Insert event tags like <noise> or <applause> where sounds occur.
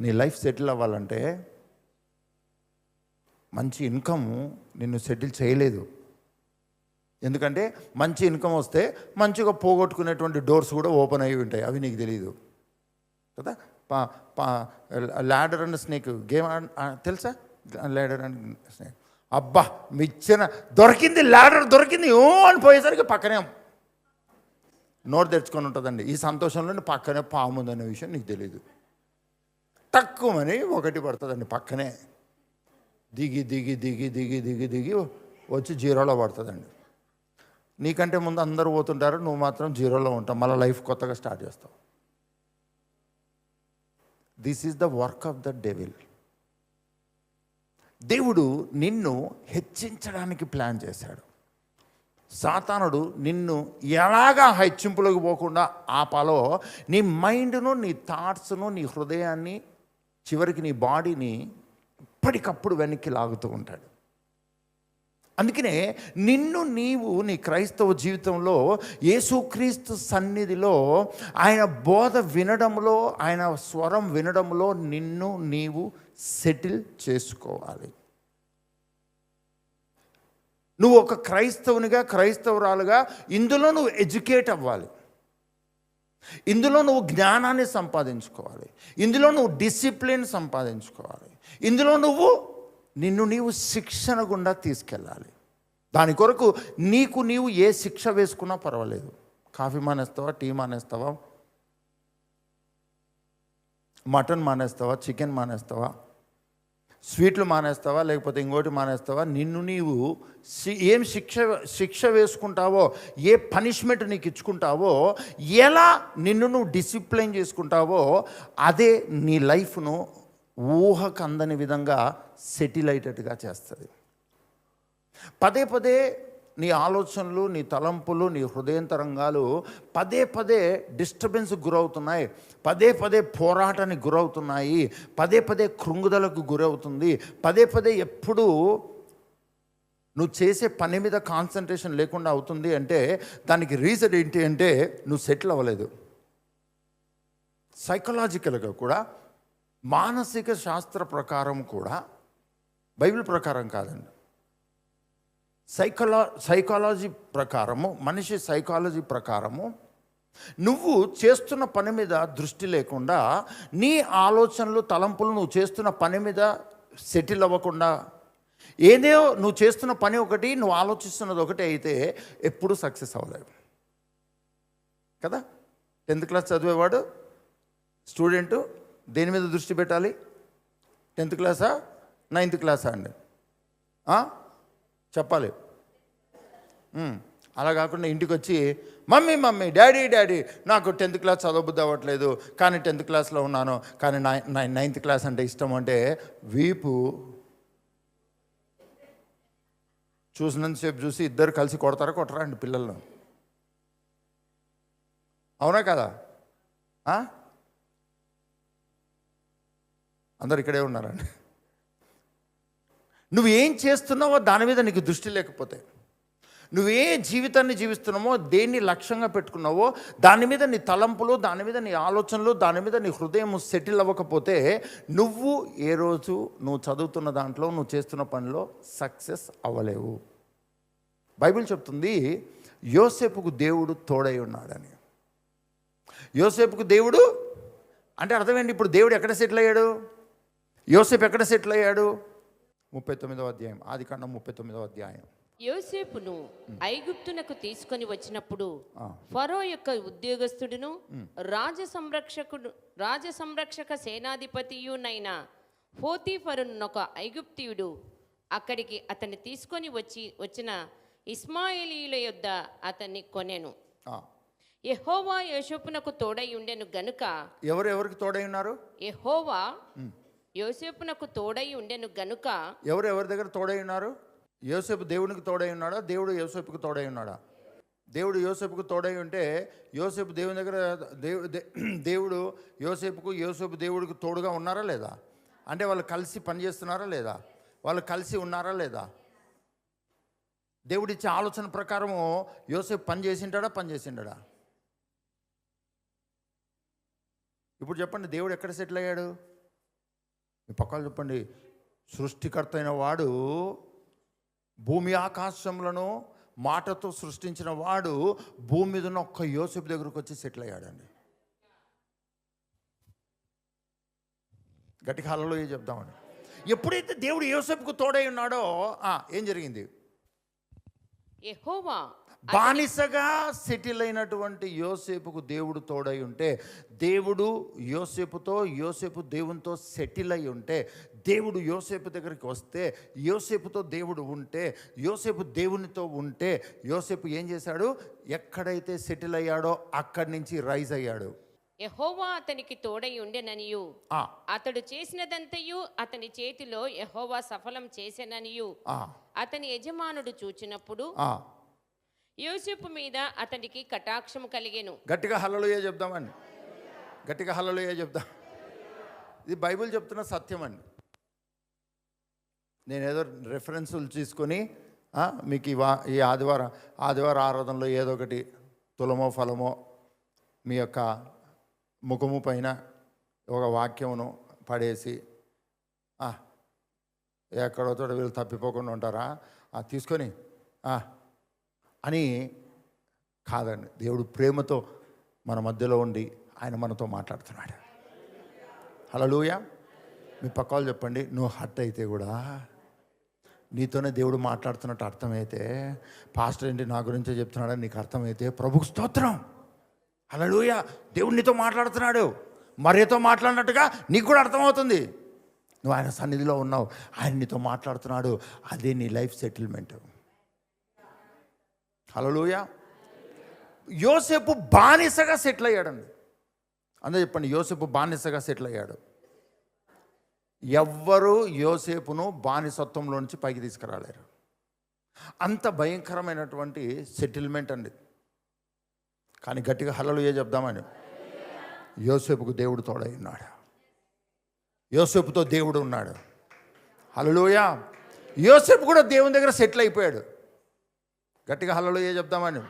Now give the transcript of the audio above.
నీ life settle అవ్వాలంటే మంచి ఇన్కమ్ నిన్ను సెటిల్ చేయలేదు. ఎందుకంటే మంచి ఇన్కమ్ వస్తే మంచిగా పోగొట్టుకునేటువంటి డోర్స్ కూడా ఓపెన్ అయ్యి ఉంటాయి. అవి నీకు తెలియదు కదా? పా పా ల్యాడర్ అండ్ స్నేక్ గేమ్ ఆడ- తెలుసా? Ladder and snake. అబ్బా మిచ్చిన దొరికింది ల్యాడర్ దొరికింది ఓ అని పోయేసరికి పక్కనే నోరు తెరుచుకొని ఉంటుందండి. ఈ సంతోషంలోనే పక్కనే పాము ఉందనే విషయం నీకు తెలియదు తక్కువని ఒకటి పడుతుందండి పక్కనే. దిగి దిగి దిగి దిగి దిగి దిగి వచ్చి జీరోలో పడుతుందండి. నీకంటే ముందు అందరూ పోతుంటారు నువ్వు మాత్రం జీరోలో ఉంటావు. మళ్ళీ లైఫ్ కొత్తగా స్టార్ట్ చేస్తావు. This is the work of the devil దేవుడు నిన్ను హెచ్చించడానికి ప్లాన్ చేశాడు. సాతానుడు నిన్ను ఎలాగా హెచ్చింపులోకి పోకుండా ఆపాలో నీ మైండ్ను నీ థాట్స్ను నీ హృదయాన్ని చివరికి నీ బాడీని ఎప్పటికప్పుడు వెనక్కి లాగుతూ ఉంటాడు. అందుకనే నిన్ను నీవు నీ క్రైస్తవ జీవితంలో యేసుక్రీస్తు సన్నిధిలో ఆయన బోధ వినడంలో ఆయన స్వరం వినడంలో నిన్ను నీవు సెటిల్ చేసుకోవాలి. నువ్వు ఒక క్రైస్తవునిగా క్రైస్తవురాలుగా ఇందులో నువ్వు ఎడ్యుకేట్ అవ్వాలి. ఇందులో నువ్వు జ్ఞానాన్ని సంపాదించుకోవాలి. ఇందులో నువ్వు డిసిప్లిన్ సంపాదించుకోవాలి. ఇందులో నువ్వు నిన్ను నీవు శిక్షణ గుండా తీసుకెళ్ళాలి. దాని కొరకు నీకు నీవు ఏ శిక్ష వేసుకున్నా పర్వాలేదు. కాఫీ మానేస్తావా? టీ మానేస్తావా? మటన్ మానేస్తావా? చికెన్ మానేస్తావా? స్వీట్లు మానేస్తావా లేకపోతే ఇంకోటి మానేస్తావా? నిన్ను నీవు ఏం శిక్ష శిక్ష వేసుకుంటావో ఏ పనిష్మెంట్ నీకు ఇచ్చుకుంటావో ఎలా నిన్ను నువ్వు డిసిప్లైన్ చేసుకుంటావో అదే నీ లైఫ్ను ఊహకు అందని విధంగా సెటిల్ అయ్యేటట్టుగా చేస్తుంది. పదే పదే నీ ఆలోచనలు నీ తలంపులు నీ హృదయంతరంగాలు పదే పదే డిస్టర్బెన్స్ గురవుతున్నాయి. పదే పదే పోరాటానికి గురవుతున్నాయి. పదే పదే కృంగుదలకు గురవుతుంది. పదే పదే ఎప్పుడు నువ్వు చేసే పని మీద కాన్సన్ట్రేషన్ లేకుండా అవుతుంది అంటే దానికి రీజన్ ఏంటి అంటే నువ్వు సెటిల్ అవ్వలేదు. సైకలాజికల్గా కూడా మానసిక శాస్త్ర ప్రకారం కూడా బైబిల్ ప్రకారం కాదండి. సైకలా సైకాలజీ ప్రకారము మనిషి సైకాలజీ ప్రకారము నువ్వు చేస్తున్న పని మీద దృష్టి లేకుండా నీ ఆలోచనలు తలంపులు నువ్వు చేస్తున్న పని మీద సెటిల్ అవ్వకుండా ఏదో నువ్వు చేస్తున్న పని ఒకటి నువ్వు ఆలోచిస్తున్నది ఒకటి అయితే ఎప్పుడు సక్సెస్ అవ్వలేవు. కదా? టెన్త్ క్లాస్ చదివేవాడు స్టూడెంట్ దేని మీద దృష్టి పెట్టాలి? టెన్త్ క్లాసా? నైన్త్ క్లాసా అండి? చెప్పాలి. అలా కాకుండా ఇంటికి వచ్చి మమ్మీ మమ్మీ డాడీ డాడీ నాకు టెన్త్ క్లాస్ చదవబుద్ధి అవ్వట్లేదు కానీ టెన్త్ క్లాస్లో ఉన్నాను కానీ నై నైన్త్ క్లాస్ అంటే ఇష్టం అంటే వీపు చూసినంతసేపు చూసి ఇద్దరు కలిసి కొడతారా కొట్టరా అండి పిల్లలను? అవునా కదా? అందరు ఇక్కడే ఉన్నారండి నువ్వు ఏం చేస్తున్నావో దాని మీద నీకు దృష్టి లేకపోతే నువ్వు ఏ జీవితాన్ని జీవిస్తున్నావో దేన్ని లక్ష్యంగా పెట్టుకున్నావో దాని మీద నీ తలంపులు దాని మీద నీ ఆలోచనలు దాని మీద నీ హృదయం సెటిల్ అవ్వకపోతే నువ్వు ఏ రోజు నువ్వు చదువుతున్న దాంట్లో నువ్వు చేస్తున్న పనిలో సక్సెస్ అవ్వలేవు. బైబిల్ చెప్తుంది యోసేపుకు దేవుడు తోడై ఉన్నాడని. యోసేపుకు దేవుడు అంటే అర్థమేంటి ఇప్పుడు దేవుడు ఎక్కడ సెటిల్ అయ్యాడు? యోసేపు ఎక్కడ సెటిల్ అయ్యాడు? ముప్పై తొమ్మిదవ అధ్యాయం. ఆది కాండం ముప్పై తొమ్మిదవ అధ్యాయం. యోసేపును ఐగుప్తునకు తీసుకొని వచ్చినప్పుడు. ఫరో యొక్క ఉద్యోగస్తుడును రాజ సంరక్షకుడు రాజ సంరక్షక సేనాధిపతియునైన హోతీఫరునొక ఐగుప్తియుడు అక్కడికి అతన్ని తీసుకొని వచ్చి వచ్చిన ఇస్మాయిలీల యొద్ద అతన్ని కొనెను. యెహోవా యోసేపునకు తోడై ఉండెను గనుక ఎవరు ఎవరికి తోడై ఉన్నారు? యెహోవా యోసేపునకు తోడై ఉండెను గనుక ఎవరు ఎవరి దగ్గర తోడై ఉన్నారు? యోసేపు దేవునికి తోడై ఉన్నాడా? దేవుడు యోసేపుకు తోడై ఉన్నాడా? దేవుడు యోసేపుకు తోడై ఉంటే యోసేపు దేవుని దగ్గర దేవు <clears throat> దేవుడు యోసేపుకు యోసేపు దేవుడికి తోడుగా ఉన్నారా లేదా? అంటే వాళ్ళు కలిసి పనిచేస్తున్నారా లేదా? వాళ్ళు కలిసి ఉన్నారా లేదా? దేవుడిచ్చే ఆలోచన ప్రకారము యోసేపు పని చేసింటాడా పని చేసింటాడా? ఇప్పుడు చెప్పండి దేవుడు ఎక్కడ సెటిల్ అయ్యాడు? మీ పక్కన చెప్పండి. సృష్టికర్త అయిన వాడు భూమి ఆకాశములను మాటతో సృష్టించిన వాడు భూమి మీద ఉన్న ఒక్క యోసేపు దగ్గరకు వచ్చి సెటిల్ అయ్యాడండి. గటికాలలో ఏం చెప్దామని. ఎప్పుడైతే దేవుడు యోసేపుకు తోడై ఉన్నాడో ఏం జరిగింది? యెహోవా బానిసగా సెటిల్ అయినటువంటి యోసేపుకు దేవుడు తోడై ఉంటే దేవుడు యోసేపుతో యోసేపు దేవునితో సెటిల్ అయి ఉంటే దేవుడు యోసేపు దగ్గరికి వస్తే యోసేపుతో దేవుడు ఉంటే యోసేపు దేవునితో ఉంటే యోసేపు ఏం చేశాడు? ఎక్కడైతే సెటిల్ అయ్యాడో అక్కడి నుంచి రైజ్ అయ్యాడు. యెహోవా అతనికి తోడై ఉండెననియు. ఆ, అతడు చేసినదంతయు అతని చేతిలో యెహోవా సఫలం చేసెననియు. ఆ, అతని యజమానుడు చూచినప్పుడు ఆ. యోసేపు మీద అతనికి కటాక్షము కలిగెను. గట్టిగా హల్లలుయే చెప్దామండి. గట్టిగా హల్లలుయే చెప్దాం. ఇది బైబిల్ చెప్తున్న సత్యం అండి నేనేదో రెఫరెన్సులు తీసుకొని మీకు ఈ వా ఈ ఆదివారం ఆదివారం ఆరాధనలో ఏదో ఒకటి తులమో ఫలమో మీ యొక్క ముఖము పైన ఒక వాక్యమును పడేసి ఎక్కడో చోట వీళ్ళు తప్పిపోకుండా ఉంటారా? తీసుకొని అని కాదండి. దేవుడు ప్రేమతో మన మధ్యలో ఉండి ఆయన మనతో మాట్లాడుతున్నాడు. హలోయ మీ పక్క వాళ్ళు చెప్పండి. నువ్వు హట్ అయితే కూడా నీతోనే దేవుడు మాట్లాడుతున్నట్టు అర్థమైతే పాస్టర్ ఏంటి నా గురించే చెప్తున్నాడని నీకు అర్థమైతే ప్రభుకు స్తోత్రం. హలోయ దేవుడు నీతో మాట్లాడుతున్నాడు. మరేతో మాట్లాడినట్టుగా నీకు కూడా అర్థమవుతుంది. నువ్వు ఆయన సన్నిధిలో ఉన్నావు. ఆయన నీతో మాట్లాడుతున్నాడు. అదే నీ లైఫ్ సెటిల్మెంట్. హలోయ యోసేపు బానిసగా సెటిల్ అయ్యాడండి. అందరూ చెప్పండి యోసేపు బానిసగా సెటిల్ అయ్యాడు. ఎవ్వరు యోసేపును బానిసత్వంలో నుంచి పైకి తీసుకురాలేరు. అంత భయంకరమైనటువంటి సెటిల్మెంట్ అండి. కానీ గట్టిగా హలలు ఏ చెప్దామని. యోసేపుకు దేవుడు తోడై ఉన్నాడు యోసేపుతో దేవుడు ఉన్నాడు. హలలోయ యోసేపు కూడా దేవుని దగ్గర సెటిల్ అయిపోయాడు. గట్టిగా హలలో ఏ చెప్దామని.